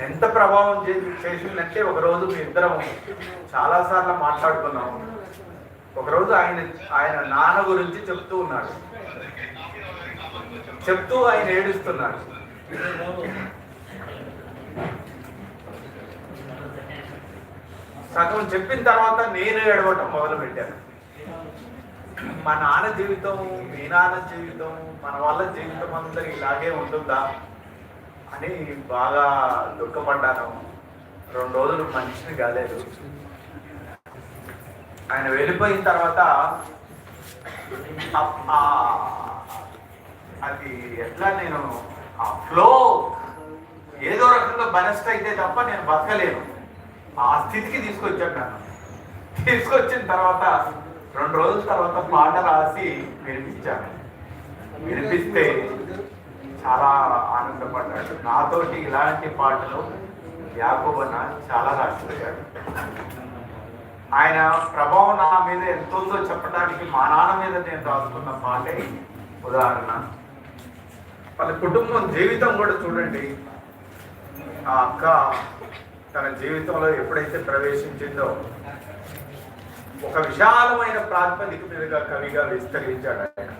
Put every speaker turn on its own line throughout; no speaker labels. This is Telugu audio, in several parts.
ఎంత ప్రభావం చేసిందంటే ఒక రోజు మీ ఇద్దరం చాలా సార్లు మాట్లాడుకున్నాము. ఒకరోజు ఆయన ఆయన నాన్న గురించి చెప్తూ ఉన్నాడు. చెప్తూ ఆయన ఏడుస్తున్నాడు. సగం చెప్పిన తర్వాత నేను ఏడవటం మొదలు పెట్టాను మా నాన్న జీవితం మీ నాన్న జీవితం మన వాళ్ళ జీవితం అందరూ ఇలాగే ఉంటుందా? అని బాగా దుఃఖపడ్డాను. రెండు రోజులు మనిషిని కాలేదు. ఆయన వెళ్ళిపోయిన తర్వాత అది ఎట్లా నేను ఆ ఫ్లో ఏదో రకంగా బెనస్ట్ అయితే తప్ప నేను బతకలేను. ఆ స్థితికి తీసుకొచ్చాను నన్ను. తీసుకొచ్చిన తర్వాత రెండు రోజుల తర్వాత పాట రాసి వినిపించాను. వినిపిస్తే చాలా ఆనందపడ్డాడు. నాతోటి ఇలాంటి పాటలు యాకోబన్న చాలా రాసిపోయాడు ఆయన ప్రభావం నా మీద ఎంత ఉందో చెప్పడానికి మా నాన్న మీద నేను రాసుకున్న పాటే ఉదాహరణ. వాళ్ళ కుటుంబం జీవితం కూడా చూడండి. ఆ అక్క తన జీవితంలో ఎప్పుడైతే ప్రవేశించిందో ఒక విశాలమైన ప్రాతిపదిక మీదుగా కవిగా విస్తరించాడు ఆయన.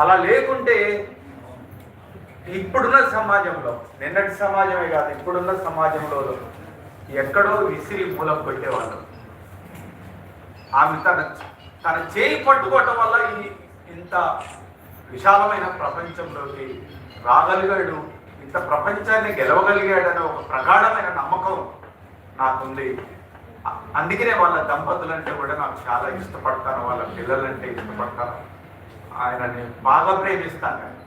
అలా లేకుంటే ఇప్పుడున్న సమాజంలో నిన్నటి సమాజమే కాదు ఇప్పుడున్న సమాజంలో ఎక్కడో విసిరి మూలం కొట్టేవాళ్ళు. ఆమె తన తన చేయి పట్టుకోవటం వల్ల ఈ ఇంత విశాలమైన ప్రపంచంలోకి రాగలిగాడు. ఇంత ప్రపంచాన్ని గెలవగలిగాడనే ఒక ప్రగాఢమైన నమ్మకం నాకుంది. అందుకనే వాళ్ళ దంపతులంటే కూడా నాకు చాలా ఇష్టపడతాను వాళ్ళ పిల్లలంటే ఇష్టపడతాను. ఆయనని బాగా ప్రేమిస్తాను. నేను.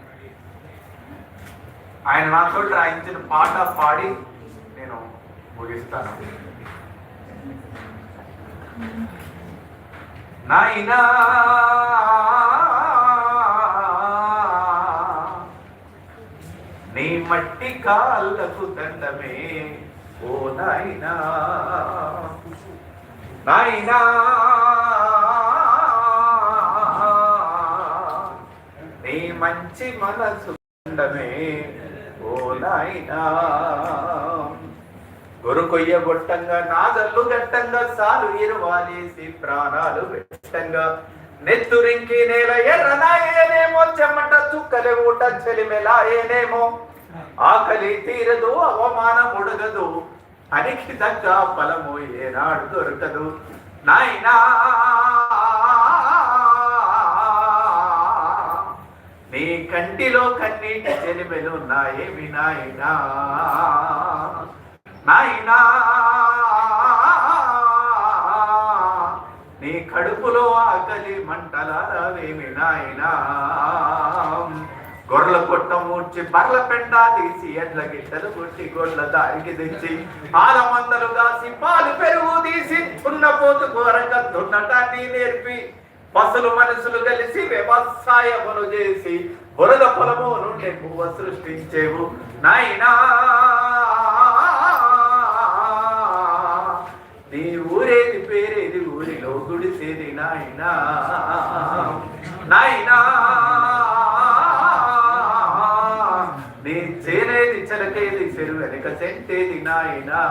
ఆయన నాతో రాయించిన పాట పాడి నేను ముగిస్తాను. నాయనా నీ మట్టి కాళ్ళకు దండమే. ఓ నాయనా నాయనా నీ మంచి మనసు దండమే. ఓ నాయనా. గొరుకొయ్య గొట్టంగా నాగల్లు గట్టంగా సాలు ఇరువాలేసి ప్రాణాలు వెట్టంగా నెత్తురింకి నేల ఎర్రనాయేనేమో చెమట చుక్కలే ఊట చెలిమెలాయేనేమో ఆకలి తీరదు అవమానం ఉడగదు. అనికి తగ్గ ఫలము ఏనాడు దొరకదు. నాయనా. నీ కంటిలో కన్నీటి చెలిమెలు నాయేమి నాయనా నాయనా. నీ కడుపులో ఆకలి మంటలవేమి నాయనా గొర్రెల కొట్ట మూర్చి బర్ల పెండ తీసి ఎడ్ల గిట్టలు కొట్టి గొడ్ల దారికి తెచ్చి పాల మందలు కాసి పాలు పెరుగు తీసి తున్నపోతు కోరక దున్నటాన్ని నేర్పి పసులు మనసులు కలిసి వ్యవసాయమును చేసి బురద పొలము నుండి పువ్వ సృష్టించేవు. నాయనా! నీ ఊరేది పేరేది ఊరిలో గుడిసేది నాయనా. నాయనా! నీ చేనేది చెలకేది చెరువు వెనక చెంటేది నాయనా.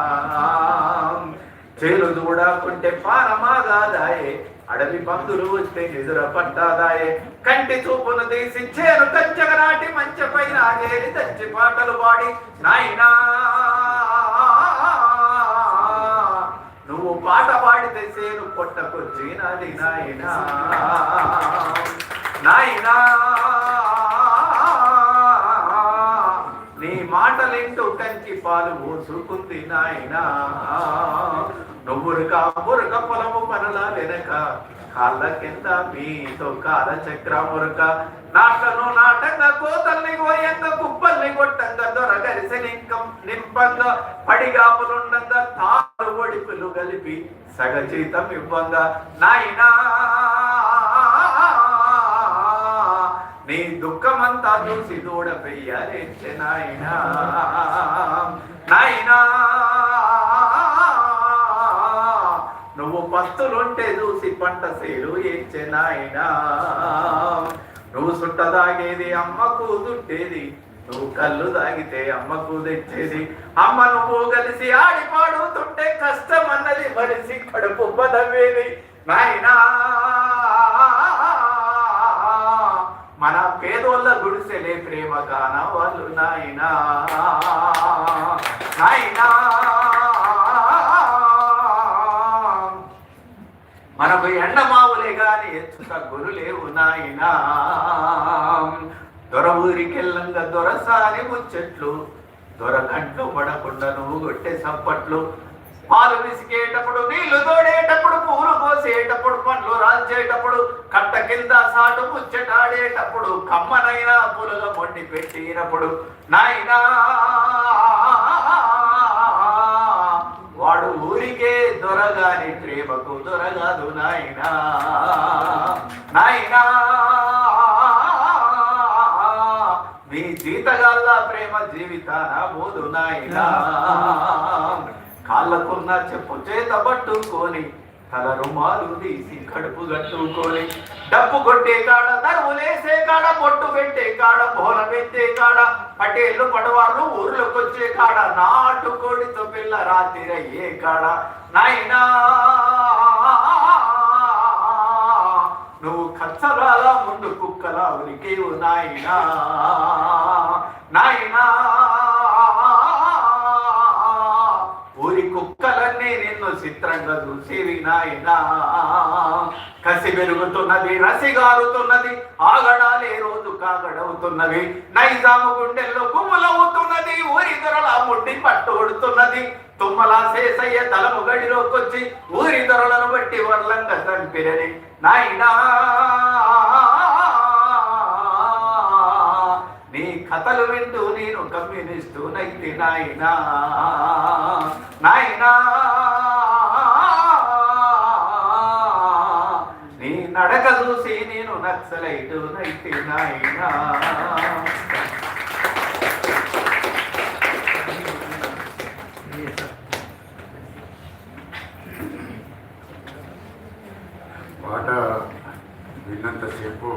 చేలు దూడకుంటే పానమాగాదాయే అడవి పందులు వస్తే నిదుర పట్టాదాయే కంటి చూపును తీసి కంచగనాటి నాటి మంచ పైన ఆగేది తెచ్చి పాటలు పాడి నాయనా నువ్వు పాట పాడితే సేను పొట్టకొచ్చినది నాయనా నాయనా నీ మాటలింటూ కంచి పాలు పోసుకుంది నాయనా నువ్వురుక మురుక పొలము పనుల వెనక కాళ్ళ కింద మీతో కాల చక్ర నాటను నాటంగ నాటంగా కోతల్ని గోయంగ కుప్పల్ని కొట్టంగ దొరగరిసి నింకం నింపంగా. పడిగాపులుండంగా తారు ఒడిపులు కలిపి సగచీతం ఇవ్వంగా. నాయనా నీ దుఃఖమంతా చూసి దూడ పెయ్యారెచ్చే నాయనా. నాయనా. నువ్వు పస్తులుంటే చూసి పంట సేలు ఏడ్చే నాయనా నువ్వు సుట్ట తాగేది అమ్మకు దుట్టేది నువ్వు కళ్ళు తాగితే అమ్మకు తెచ్చేది అమ్మ నువ్వు కలిసి ఆడి కష్టం అన్నది మనిషి కడుపు బదవేది. నాయనా మన పేదోళ్ళ గుడిసెలే ప్రేమ గాన వాళ్ళు నాయనా. మనకు ఎండమావులే గాని ఎచ్చు తగ్గులు లేవు నాయనా. దొర ఊరికెళ్ళంగా దొరసాని ముచ్చట్లు దొర కంట్లు పడకుండా నువ్వు కొట్టే సంపట్లు. పాలు విసికేటప్పుడు నీళ్ళు తోడేటప్పుడు పూలు కోసేటప్పుడు పండ్లు రాల్చేటప్పుడు కట్ట కింద సాటు ముచ్చటాడేటప్పుడు కమ్మనైనా పులుగా మొండి పెట్టినప్పుడు నాయనా వాడు ఊరికే దొరగాని ప్రేమకు దొరగాదు నాయనా. నాయనా. మీ జీతగాళ్ళ ప్రేమ జీవితాన బోదు నాయనా. కాళ్ళకున్న చెప్పు చేత పట్టుకొని తల రుమాలు తీసి కడుపు కట్టుకొని డబ్బు కొట్టే కాడ తరువులేసే కాడ పొట్టు పెట్టే కాడ బోల పెట్టే కాడ పటేళ్ళు పడవాళ్ళు ఊర్లోకి వచ్చే కాడ నాటు కోడితో పిల్ల రాత్రి అయ్యే కాడ? నాయనా! నువ్వు కచ్చరాల ముందు కుక్కలా ఉరికేవు నాయనా! నాయనా! ఊరి కుక్కలన్నీ నిన్ను చిత్రంగా చూసేవి నాయనా! కసి పెరుగుతున్నది రసిగారుతున్నది ఆగడాలే రోజు కాగడవుతున్నవి నైజాము గుండెల్లో కుమ్ములవుతున్నది ఊరి దొరల ముడ్డి పట్టుకొడుతున్నది. తుమ్మలా శేషయ్య తలము గడిలోకొచ్చి ఊరి దొరలను బట్టి వర్లంగా చంపిరని నాయనా! నీ కథలు వింటూ నేను కమ్యూనిస్టు నైతి నాయనా! నాయనా! నడక చూసి నేను నక్సలైటు నైతి నాయనా
పాట విన్నంతసేపు